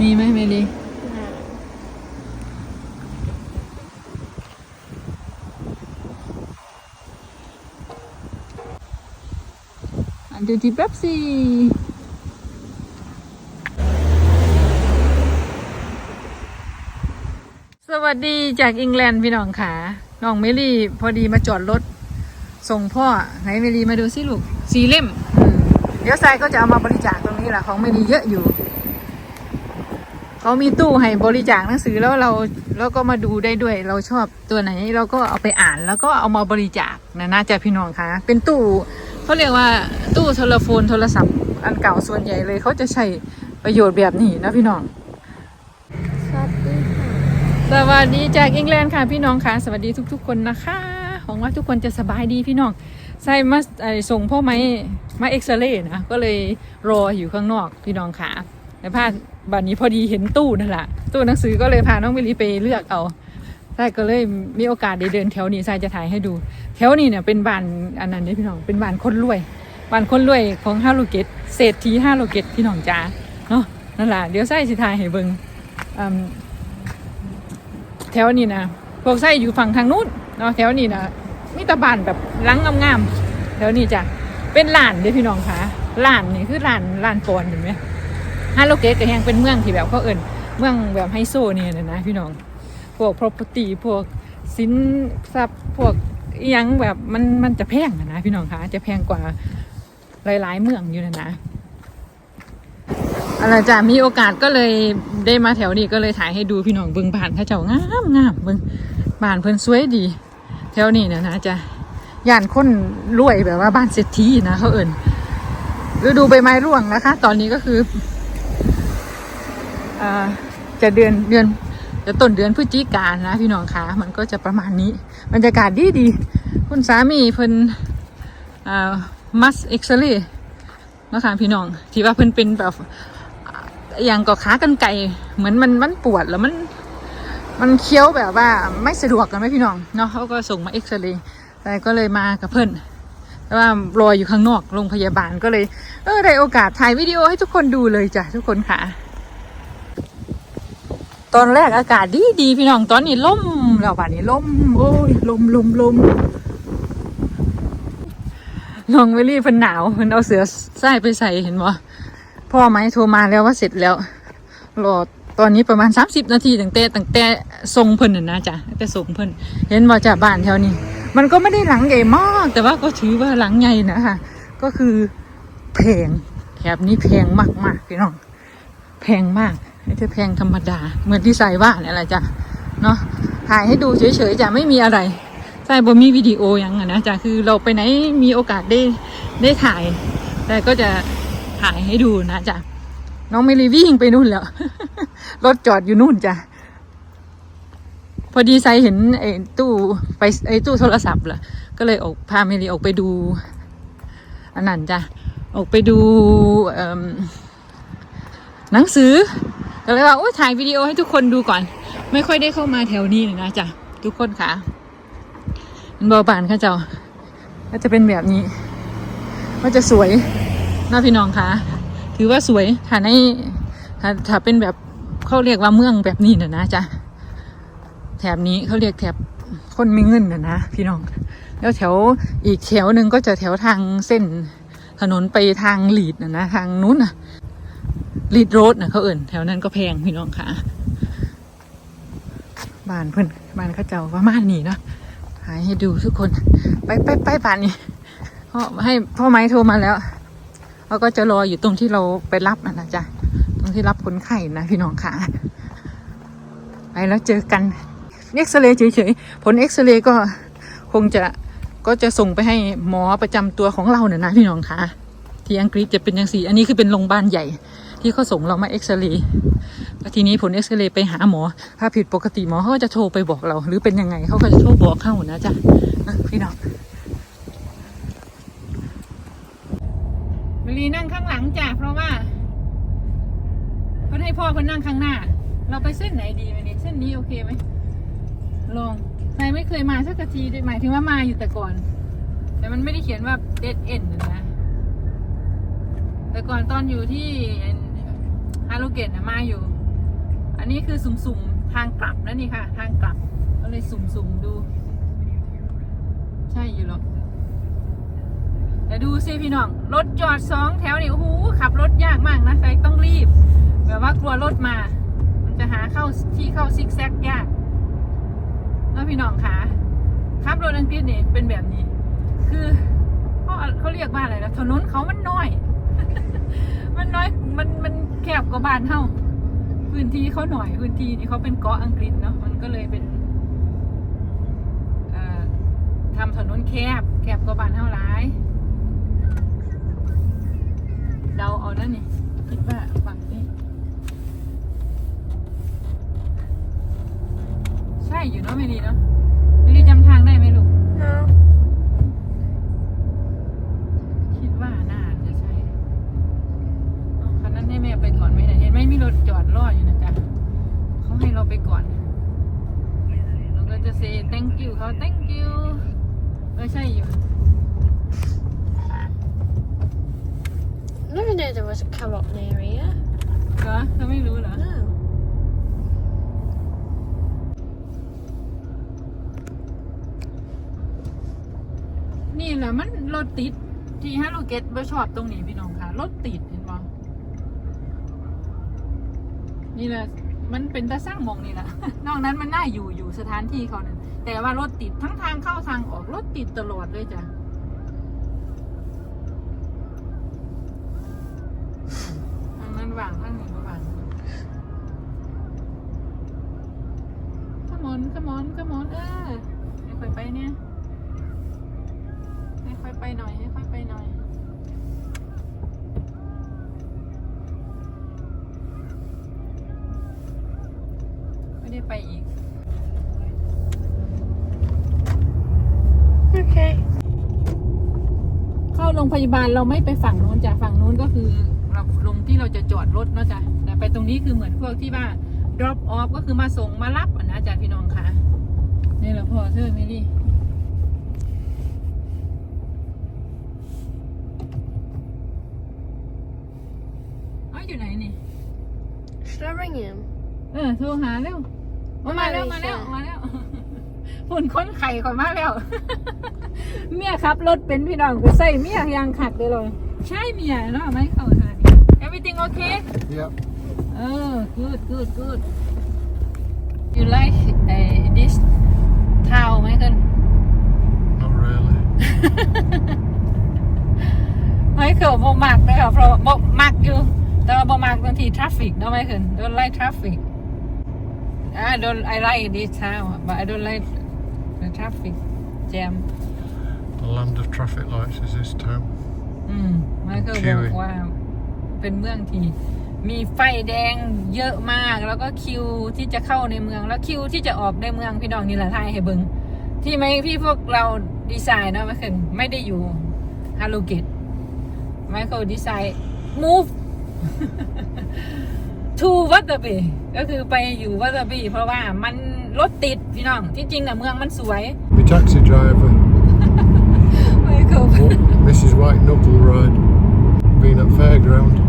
มีไหมเมลีอันดูที่เป๊ปซี่สวัสดีจากอังกฤษพี่น้องค่ะน้องเมลี่พอดีมาจอดรถ ส่งพ่อไหนเมลีมาดูสิลูก สีเล่ม เดี๋ยวทรายก็จะเอามาบริจาคตรงนี้แหละของเมลีเยอะอยู่ เขามีตู้ให้บริจาคหนังสือแล้วเราแล้วก็มาดูได้ด้วย เราชอบตัวไหนเราก็เอาไปอ่านแล้วก็เอามาบริจาคนะน่าจะพี่น้องคะเป็นตู้เขาเรียกว่าตู้โทรโฟนโทรศัพท์อันเก่าส่วนใหญ่เลยเขาจะใช้ประโยชน์แบบนี้นะพี่น้องสวัสดีค่ะสวัสดีจากอังกฤษค่ะพี่น้องค่ะ สวัสดีทุก ๆ คนนะคะหวังว่าทุกคนจะสบายดีพี่น้องใส่มาไอ้ส่งพ่อไม้มาเอ็กซเรย์นะก็เลยรออยู่ข้างนอกพี่น้องค่ะแต่พา บัดนี้พอดีเห็นตู้นั่นแหละตู้หนังสือก็เลยพาน้องมิลีไปเลือกเอาใช่ก็เลยมีโอกาสได้เดินแถวนี้ใช่จะถ่ายให้ดู แถวนี้เนี่ยเป็นบ้านอันนั้นนี่พี่น้องเป็นบ้านคนรวยบ้านคนรวยของฮาโลเกตเศรษฐีฮาโลเกตพี่น้องจ้าเนาะนั่นแหละเดี๋ยวใส่สิถ่ายให้เบิงแถวนี้นะพวกไส้อยู่ฝั่งทางนู้นเนาะแถวนี้นะมีตะบานแบบลังงามๆแถวนี้จ้ะเป็นหลานเด้พี่น้องคะหลานนี่คือหลานหลานปอนเห็นไหม ฮาโลเกตก็ยังเป็นเมืองที่แบบเขาเอิ่นเมืองแบบไฮโซเนี่ยนะพี่น้องพวก property พวกสินทรัพย์พวกยังแบบมันมันจะแพงอะนะพี่น้องคะจะแพงกว่าหลาย ๆ เมืองอยู่นะนะอะไรจ้ะมีโอกาสก็เลยได้มาแถวนี้ก็เลยถ่ายให้ดูพี่น้องเบิ่งบ้านเขาเจ้างามงามเบิ่งบ้านเพิ่นสวยดี แถวนี้นะนะจ้ะย่านคนรวยแบบว่าบ้านเศรษฐีนะเขาเอิ่นฤดูใบไม้ร่วงนะคะ ตอนนี้ก็คือ จะเดือนเดือนจะต้นเดือนพฤศจิกายนนะพี่น้องคะมันก็จะประมาณนี้บรรยากาศดีดีคุณสามีเพิ่นอ่ามัสเอ็กซ์เรย์นะคะพี่น้องที่ว่าเพิ่นเป็นแบบอย่างก็ขากันไก่เหมือนมันมันปวดแล้วมันมันเคี้ยวแบบว่าไม่สะดวกกันไหมพี่น้องเนาะเขาก็ส่งมาเอ็กซเรย์แต่ก็เลยมากับเพื่อนแต่ว่ารออยู่ข้างนอกโรงพยาบาลก็เลย เออได้โอกาสถ่ายวิดีโอให้ทุกคนดูเลยจ้ะทุกคนค่ะ ตอนแรกอากาศดีดีพี่น้องตอนนี้ล่มแล้วป่านนี้ล่มโอ้ยลมลมลมน้องเวลี่เพิ่นหนาวเพิ่นเอาเสือใส่ไปใส่เห็นบ่พ่อไหมโทรมาแล้วว่าเสร็จแล้วรอตอนนี้ประมาณ 30 นาทีตั้งแต่ตั้งแต่ส่งเพิ่นน่ะนะจ๊ะแต่ส่งเพิ่นเห็นว่จากบ้านแถวนี้ มันก็ไม่ได้หลังใหญ่มาก แต่ว่าก็ถือว่าหลังใหญ่นะคะก็คือแพงแถบนี้แพงมากมากๆพี่น้องแพงมากไม่ใช่แพงธรรมดา เหมือนที่ใส่ว่าเนี่ยแหละจ้ะเนาะถ่ายให้ดูเฉยๆจ้ะไม่มีอะไรใส่บ่มีวิดีโอยังอะนะจ้ะคือเราไปไหนมีโอกาสได้ได้ถ่าย แต่ก็จะถ่ายให้ดูนะจ๊ะน้องเมลีวิ่งไปนู่นแล้วรถจอดอยู่นู่นจ้ะพอดีไซเห็นไอ้ตู้ไปไอ้ตู้โทรศัพท์ล่ะก็เลยออกพาเมลีออกไปดูอันนั้นจ้ะออกไปดูหนังสือ ก็เลยว่าโอ้ถ่ายวิดีโอให้ทุกคนดูก่อน ไม่ค่อยได้เข้ามาแถวนี้เลยนะจ๊ะทุกคนค่ะมันเบาบานค่ะเจ้าก็จะเป็นแบบนี้ก็จะสวยน้าพี่น้องคะถือว่าสวยถ้าในถ้าถ้าเป็นแบบเขาเรียกว่าเมืองแบบนี้นะนะจ๊ะแถบนี้เขาเรียกแถบคนมีเงินนะนะพี่น้อง แล้วแถวอีกแถวหนึ่งก็จะแถวทางเส้นถนนไปทางหลีดนะนะทางนู้นนะ ลีดโรดนะเขาเอิ่นแถวนั้นก็แพงพี่น้องค่ะ บ้านเพื่อนบ้านเขาเจ้าประมาณนี้เนาะถ่ายให้ดูทุกคน ไปไปไปบ้านนี้พ่อให้พ่อไม้โทรมาแล้วเขาก็จะรออยู่ตรงที่เราไปรับนะจ๊ะตรงที่รับคนไข้นะพี่น้องค่ะ ไปแล้วเจอกันเอ็กซเรย์เฉยๆผลเอ็กซเรย์ก็คงจะก็จะส่งไปให้หมอประจำตัวของเราเนี่ยนะพี่น้องค่ะ ที่อังกฤษจะเป็นยังสีอันนี้คือเป็นโรงพยาบาลใหญ่ ที่เขาส่งเรามาเอ็กซเรย์แล้วทีนี้ผลเอ็กซเรย์ไปหาหมอ ถ้าผิดปกติหมอเขาก็จะโทรไปบอกเรา หรือเป็นยังไงเขาก็จะโทรบอกเข้านะจ๊ะพี่น้องมลีนั่งข้างหลังจ้ะเพราะว่าเพิ่นให้พ่อเพิ่นนั่งข้างหน้า เราไปเส้นไหนดีวันนี้เส้นนี้โอเคไหมลองใครไม่เคยมาสักทีหมายถึงว่ามาอยู่แต่ก่อน แต่มันไม่ได้เขียนว่าเดดเอ็นนะแต่ก่อนตอนอยู่ที่ ฮาโลเกตนะมาอยู่ อันนี้คือสุ่มๆ ทางกลับนะนี่ค่ะ ทางกลับ ก็เลยสุ่มๆดู ใช่อยู่หรอกแต่ดูสิพี่น้อง รถจอดสองแถวนี่โอ้โหขับรถยากมากนะใครต้องรีบ แบบว่ากลัวรถมา มันจะหาเข้าที่เข้าซิกแซกยากแล้วพี่น้องคะขับรถอังกฤษนี่เป็นแบบนี้ คือเขาเขาเรียกว่าอะไรนะถนนเขามันน้อย มันน้อย บกว่าบ้านเฮาพื้นที่เขาหน่อยพื้นที่นี่เขาเป็นเกาะอังกฤษเนาะมันก็เลยเป็นทำถนนแคบ แคบกว่าบ้านเฮาหลายเดาเอานั่นนี่คิดว่าฝั่งนี้ ใช่อยู่เนาะไม่ดีเนาะไม่ดีจำทางได้ไหมลูก No. คิดว่าน่าจะใช่เอาคันนั้นให้แม่ไปก่อนไหมเนี่ยเห็นไหมมีรถจอดรออยู่นะจ๊ะเขาให้เราไปก่อนเราก็จะ say thank you เขา thank you เออใช่อยู่ I never knew there was a co-op near here. เหรอเธอไม่รู้เหรอ No. นี่แหละมันรถติด ที่ฮาโลเกตบ่ชอบตรงนี้พี่น้องค่ะ รถติดเห็นบ่นี่แหละ มันเป็นตาสร้างมองนี่แหละนอกนั้นมันน่าอยู่อยู่สถานที่เขาเนี่ยแต่ว่ารถติดทั้งทางเข้าทางออกรถติดตลอดเลยจ้ะทางนั้นว่างทางนี้ก็ว่างขมอนขมอนขมอนเออให้ค่อยไปเนี่ย ให้ค่อยไปหน่อยให้ค่อยไปหน่อย ไม่ได้ไปอีก Okay. เข้าโรงพยาบาลเราไม่ไปฝั่งนู้นจ้ะฝั่งนู้นก็คือเราลงที่เราจะจอดรถเนาะจ้ะแต่ไปตรงนี้คือเหมือนพวกที่ว่า drop off ก็คือมาส่งมารับอะนะจ้ะพี่น้องค่ะนี่แหละพ่อเธอมิลี่เอ้าอยู่ไหนนี่ Should I ring him? เออโทรหาเร็ว เอามาแล้วมาแล้วมาแล้วหุ่นค้นไข่ก่อนมาแล้ว เมียขับรถเป็นพี่น้องก็ใส่เมียยางขัดเลยเลย ใช่เมียเนาะไม่เข้าทาง everything okay Yep. เออ good good good you like uh, this town ไหมเกิน Not really. ไม่เคยบ่มักเลยค่ะเพราะบ่มักอยู่ แต่ว่าบ่มักบางที traffic เนาะไม่เกิน don't like traffic I don't I like this town but I don't like the traffic jam The land of traffic lights is this town. อืมไมเคิลคิบวอกว่าเป็นเมืองที่มีไฟแดงเยอะมาก แล้วก็คิวที่จะเข้าในเมืองแล้วคิวที่จะออกในเมืองพี่น้องนี่แหละทายให้เบิงที่ไม่พี่พวกเราดีไซน์เนาะไมเคิลไม่ได้อยู่ฮาโลเกตไมเคิลดีไซน์ move to วัตเตอร์บีก็คือไปอยู่วัตเตอร์บีเพราะว่ามันรถติดพี่น้อง ที่จริงน่ะเมืองมันสวย My taxi driver, ไมเคิล Mrs. White Knuckle Ride, been at fairground.